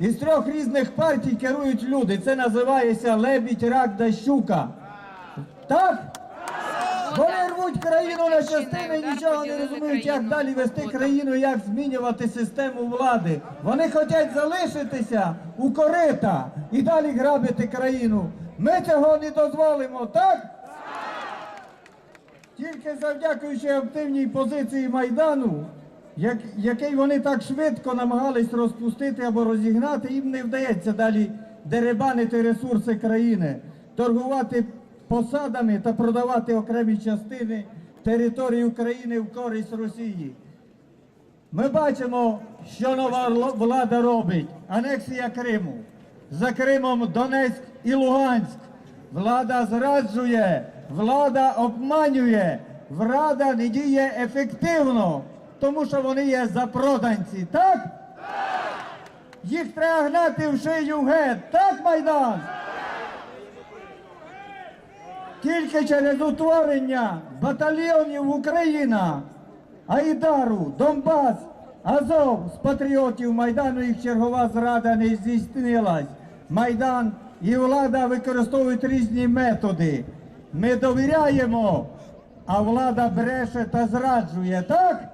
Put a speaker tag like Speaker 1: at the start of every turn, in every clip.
Speaker 1: із трьох різних партій керують люди. Це називається лебідь, рак да щука. Так? Вони рвуть країну на частини і нічого не розуміють, як далі вести країну, як змінювати систему влади. Вони хочуть залишитися у корита і далі грабити країну. Ми цього не дозволимо, так? Тільки завдякуючи активній позиції Майдану, як, який вони так швидко намагались розпустити або розігнати, їм не вдається далі деребанити ресурси країни, торгувати посадами та продавати окремі частини території України в користь Росії. Ми бачимо, що нова влада робить. Анексія Криму. За Кримом Донецьк і Луганськ. Влада зраджує, влада обманює, влада не діє ефективно, тому що вони є запроданці. Так? Їх треба гнати в шию геть. Так, Майдан? Тільки через утворення батальйонів Україна, Айдару, Донбас, Азов з патріотів Майдану їх чергова зрада не здійснилась. Майдан і влада використовують різні методи. Ми довіряємо, а влада бреше та зраджує, так?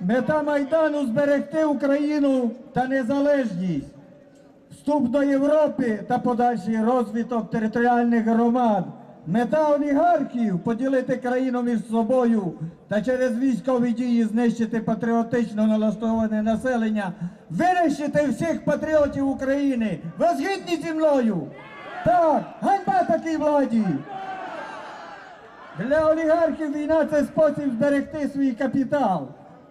Speaker 1: Мета Майдану зберегти Україну та незалежність вступ до Європи та подальший розвиток територіальних громад. Мета олігархів поділити країну між собою та через військові дії знищити патріотично налаштоване населення, винищити всіх патріотів України. Ви згідні зі мною? Так, ганьба такій владі. Для олігархів війна це спосіб зберегти свій капітал,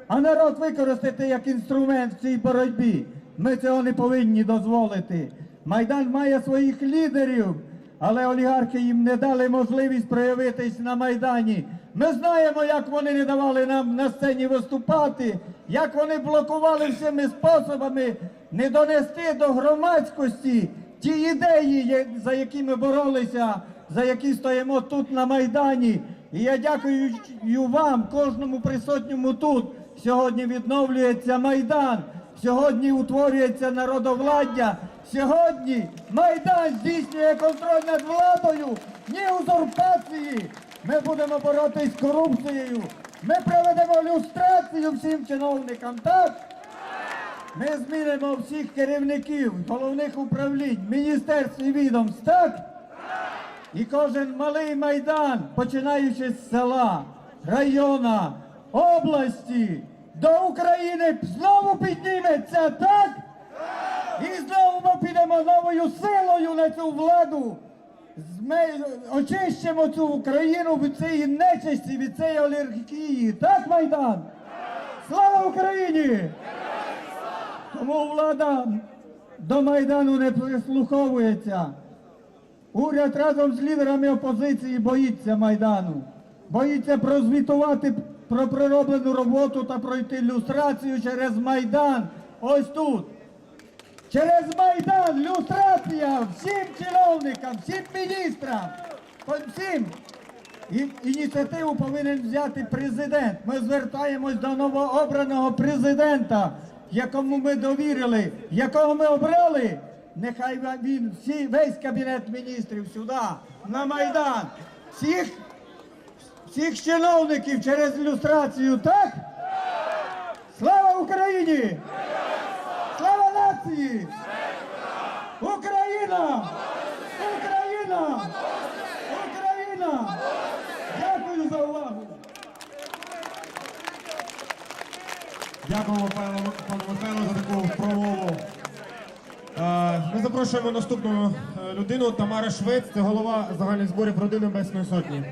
Speaker 1: а народ використати як інструмент в цій боротьбі. Ми цього не повинні дозволити. Майдан має своїх лідерів, але олігархи їм не дали можливість проявитись на Майдані. Ми знаємо, як вони не давали нам на сцені виступати, як вони блокували всіми способами не донести до громадськості ті ідеї, за які ми боролися, за які стоїмо тут на Майдані. І я дякую вам, кожному присутньому тут. Сьогодні відновлюється Майдан, сьогодні утворюється народовладдя. Сьогодні Майдан здійснює контроль над владою, ні узурпації. Ми будемо боротись з корупцією. Ми проведемо люстрацію всім чиновникам. Так? Ми змінимо всіх керівників, головних управлінь, міністерств і відомств, так? І кожен малий майдан, починаючи з села, района, області, до України знову підніметься, так? І знову ми підемо новою силою на цю владу. Зме- Очищимо цю Україну від цієї нечисті, від цієї олігархії. Так, Майдан? Слава Україні! Тому влада до Майдану не прислуховується. Уряд разом з лідерами опозиції боїться Майдану. Боїться прозвітувати про пророблену роботу та пройти люстрацію через Майдан. Ось тут. Через Майдан люстрація всім чиновникам, всім міністрам, всім. І ініціативу повинен взяти президент. Ми звертаємось до новообраного президента, якому ми довірили, якого ми обрали. Нехай він всі, весь кабінет міністрів сюди, на Майдан. Всіх, всіх чиновників через люстрацію, так? Слава Україні! Слава нації! Україна! Україна! Україна! Дякую за увагу!
Speaker 2: Дякуємо пану Михайлу за таку промову. Е, Ми запрошуємо наступну е, людину Тамара Швець, це голова загальних зборів родини Небесної Сотні.